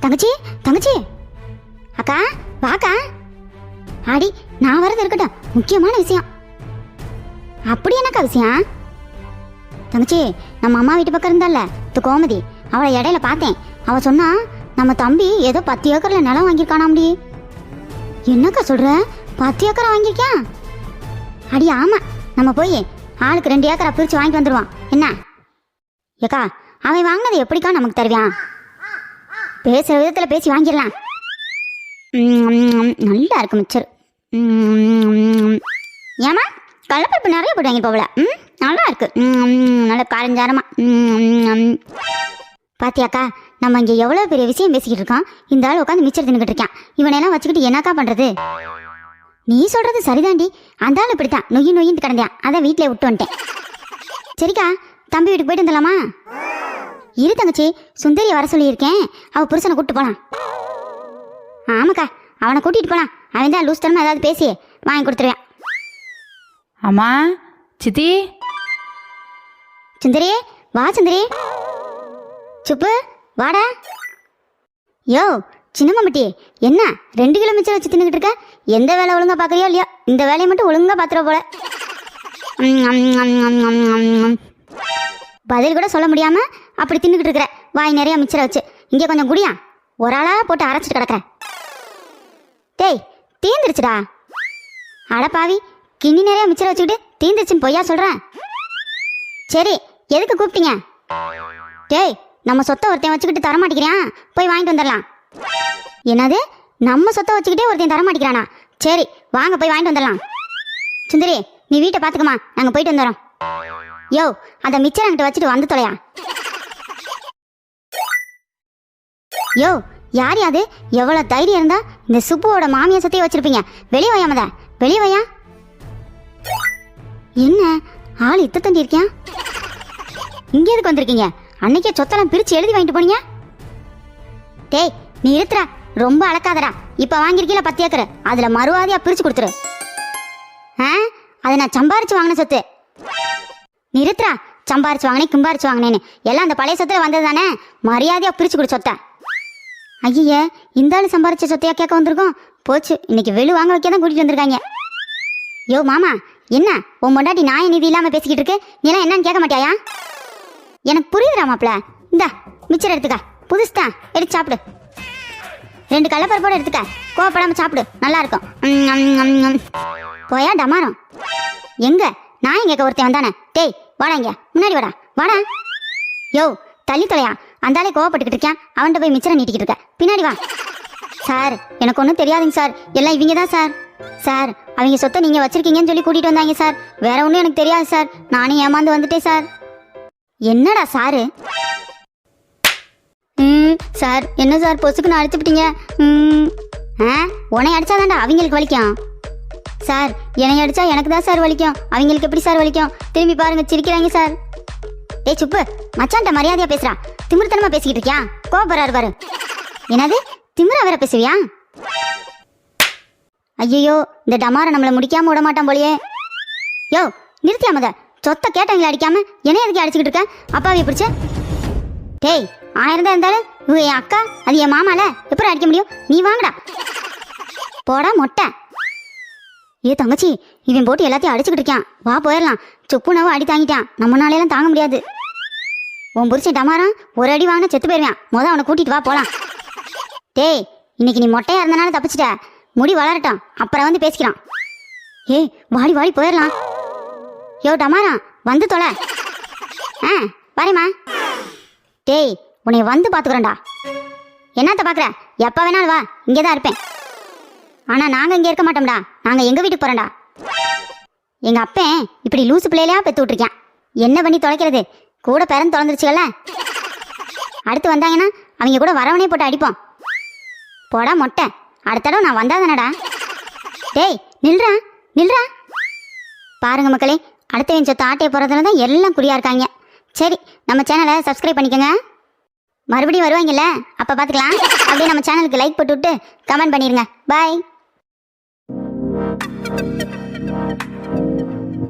தங்கச்சி தங்கச்சி. அக்கா வாக்கா. ஆடி நான் வரது இருக்கட்டும். முக்கியமான விஷயம். அப்படி என்னக்கா விஷயம்? தங்கச்சி நம்ம அம்மா வீட்டு பக்கம் இருந்தால இது கோமதி அவளை இடையில பார்த்தேன். அவ சொன்னா நம்ம தம்பி ஏதோ பத்து ஏக்கர்ல நிலம் வாங்கியிருக்கானாம்டி என்னக்கா சொல்ற? பத்து ஏக்கரை வாங்கியிருக்கியா? அடி ஆமா. நம்ம போய் ஆளுக்கு ரெண்டு ஏக்கரை பிரிச்சு வாங்கி வந்துடுவான் என்ன? ஏக்கா அவன் வாங்கினது எப்படிக்கா நமக்கு தருவான் பேசுற விதத்துல பேசி வாங்கிடலாம். நல்லா இருக்கு மிச்சர். ஏமா கள்ளப்பருப்பு நிறைய போட்டு வாங்கி போகல. ம் நல்லா இருக்கு. ம், நல்ல காரஞ்சாரமா. பாத்தியாக்கா நம்ம இங்கே எவ்வளோ பெரிய விஷயம் பேசிக்கிட்டு இருக்கோம். இந்த ஆள் உட்காந்து மிச்சர் தின்னுக்கிட்டு இருக்கான். இவனையெல்லாம் வச்சுக்கிட்டு என்னக்கா பண்ணுறது நீ சொல்றது சரிதாண்டி. அந்த ஆள் இப்படித்தான். நொய்யி நொய்யின்னு கிடந்தான். அதான் வீட்டிலே விட்டு வந்துட்டேன். சரிக்கா தம்பி வீட்டுக்கு போயிட்டு வந்துடலாமா? இரு தங்கச்சி சுந்தரியை வர சொல்லியிருக்கேன். அவ புருஷனை கூப்பிட்டு போலாம். ஆமாக்கா அவனை கூட்டிட்டு போலாம். அவன் தான் லூஸ் ஏதாவது பேசி வாங்கி கொடுத்துருவேன். அம்மா சித்தி. சுந்தரி வா சுந்தரி. சுப்பு வாடா. யோ சின்னம்மட்டி என்ன ரெண்டு கிலோ மிச்சம் வச்சு தின்னுக்கிட்டு இருக்க? எந்த வேலை ஒழுங்கா பார்க்கறியோ இல்லையோ இந்த வேலையை மட்டும் ஒழுங்கா பார்த்துற போல. பதில் கூட சொல்ல முடியாம அப்படி தின்னுக்கிட்டு இருக்கிற. வாய் நிறைய மிச்சரை வச்சு. இங்கே கொஞ்சம் குடியா. ஒரு ஆளாக போட்டு அரைச்சிட்டு கிடக்குற டேய் தீந்துருச்சுடா. அட பாவி கிண்ணி நிறைய மிச்சரை வச்சுக்கிட்டு தீந்துருச்சுன்னு பொய்யா சொல்கிறேன் சரி எதுக்கு கூப்பிட்டீங்க? டேய் நம்ம சொத்தை ஒருத்தன் வச்சுக்கிட்டு தரமாட்டேங்கிறான் போய் வாங்கிட்டு வந்துடலாம். என்னது? நம்ம சொத்தை வச்சுக்கிட்டே ஒருத்தன் தரமாட்டேங்கிறானா சரி வாங்க போய் வாங்கிட்டு வந்துடலாம். சுந்தரி நீ வீட்டை பார்த்துக்கமா நாங்கள் போயிட்டு வந்துடுறோம். யோ அந்த மிச்சர் என்கிட்ட வச்சுட்டு வந்து தொலையா? யோ யார் யாது? எவ்வளோ தைரியம் இருந்தா இந்த சுப்புவோட மாமியா சத்தையே வச்சிருப்பீங்க. வெளியே வையாமத வெளியே வையா. என்ன? ஆள் இத்த தண்டி இருக்கியா? இங்க எதுக்கு வந்திருக்கீங்க? அன்னைக்கே சொத்தெல்லாம் பிரிச்சு எழுதி வாங்கிட்டு போனீங்க? டேய் நீ இருத்துறா ரொம்ப அளக்காதடா இப்ப வாங்கியிருக்கீல பத்து ஏக்கர். அதுல மறுவாதியா பிரிச்சு கொடுத்துரு. ஆ? அதை நான் சம்பாரிச்சு வாங்கின சொத்து. நீ சம்பாரிச்சு வாங்கினேன் கிம்பாரிச்சு வாங்கினேன்னு. எல்லாம் அந்த பழைய சொத்துல வந்தது தானே? மரியாதையா பிரிச்சு கொடு சொத்தை. ஐயே இந்த சம்பாரிச்ச சொத்தையா கேட்க வந்திருக்கோம். போச்சு இன்னைக்கு வெளு வாங்க வைக்க தான் கூட்டிட்டு வந்திருக்காங்க. யோ மாமா என்ன? உன் மொண்டாட்டி நாய நிதி இல்லாம பேசிக்கிட்டு இருக்கு. நீ எல்லாம் என்னன்னு கேட்க மாட்டியாயா? எனக்கு புரியுதுடா மாப்ள இந்தா மிச்சர் எடுத்துக்க. புதுசுதான். எடுத்து சாப்பிடு. ரெண்டு கடலப்பருப்போட எடுத்துக்க. கோவப்படாம சாப்பிடு. நல்லா இருக்கும். போயா டமாரம்? எங்க? நான் கேட்க ஒருத்தன் வந்தானே. டேய் வாடா இங்க. முன்னாடி வாடா. வாடா. யோ தள்ளி தொலையா? அந்தாலே கோவப்பட்டுக்கிட்டு இருக்கேன் அவன்கிட்ட போய் மிச்சரை நீட்டிக்கிட்டு இருக்க. பின்னாடி வா. சார் எனக்கு ஒன்றும் தெரியாதுங்க சார். எல்லாம் இவங்க தான் சார். சார் அவங்க சொத்தை நீங்கள் வச்சிருக்கீங்கன்னு சொல்லி கூட்டிகிட்டு வந்தாங்க சார். வேற ஒன்றும் எனக்கு தெரியாது சார். நானே ஏமாந்து வந்துட்டேன் சார். என்னடா சாரு? ம் சார் என்ன சார்? பொசுக்குன்னு அடிச்சுப்பிட்டீங்க ம் ஆ உன்னை அடிச்சாதான்டா அவங்களுக்கு வலிக்கும். சார் என்னை அடித்தா எனக்கு தான் சார் வலிக்கும். அவங்களுக்கு எப்படி சார் வலிக்கும்? திரும்பி பாருங்கள் சிரிக்கிறாங்க சார். டேய் சுப்பு. மச்சான்ட்ட மரியாதையா பேசுறா. திமிர்த்தனமா பேசிக்கிட்டு இருக்கியா? கோபப்படுறாரு பாரு. என்னது? திமிரா வேற பேசுவியா? ஐயோ இந்த டமார நம்மளை முடிக்காம விட மாட்டான் போலியே. யோ நிறுத்தியா மத. சொத்த கேட்டவங்களை அடிக்காம என்ன எதுக்கு அடிச்சுக்கிட்டு இருக்க? அப்பாவை பிடிச்ச. டேய் ஆயிரம் தான் இருந்தாலும் இவங்க என் அக்கா அது என் மாமால. எப்படி அடிக்க முடியும்? நீ வாங்கடா. போடா மொட்டை. ஏ தங்கச்சி இவன் போட்டு எல்லாத்தையும் அடிச்சுக்கிட்டு இருக்கான். வா போயிடலாம். சுப்புனவோ அடி தாங்கிட்டான். நம்மனாலையெல்லாம் தாங்க முடியாது. உன் புரிச்சன் டமாரா ஒரு அடி வாங்கினா செத்து போயிருவான். மொதல் அவனை கூட்டிட்டு வா போலாம். டேய் இன்னைக்கு நீ மொட்டையா இருந்தனால தப்பிச்சிட்ட. முடி வளரட்டும். அப்புறம் வந்து பேசிக்கிறான். ஏய் வாடி வாடி போயிடலாம். யோ டமாரா வந்து தொலை. ஆ வரேம்மா. டேய் உன்னை வந்து பார்த்துக்குறேன்டா. என்னத்த பார்க்குற? எப்போ வேணாலும் வா இங்கே தான் இருப்பேன். ஆனால் நாங்கள் இங்கே இருக்க மாட்டோம்டா. நாங்கள் எங்கள் வீட்டுக்கு போகிறோம்டா எங்கள் அப்பன் இப்படி லூசு பிள்ளையிலையா பெற்று விட்ருக்கேன் என்ன பண்ணி தொலைக்கிறது? கூட பிறந்து தொலைந்துருச்சுகள்ல அடுத்து வந்தாங்கன்னா அவங்க கூட வரவனே போட்டு அடிப்போம். போடா மொட்டை. அடுத்த தடவை நான் வந்தாதானடா டேய் நில்றா நில்றா. பாருங்க மக்களே அடுத்தவன் சொத்து ஆட்டையை போகிறதுல தான் எல்லாம் குறியாக இருக்காங்க. சரி நம்ம சேனலை சப்ஸ்கிரைப் பண்ணிக்கோங்க. மறுபடியும் வருவாங்கல்ல? அப்போ பார்த்துக்கலாம் அப்படியே நம்ம சேனலுக்கு லைக் போட்டு விட்டு கமெண்ட் பண்ணிடுங்க பாய் thank you.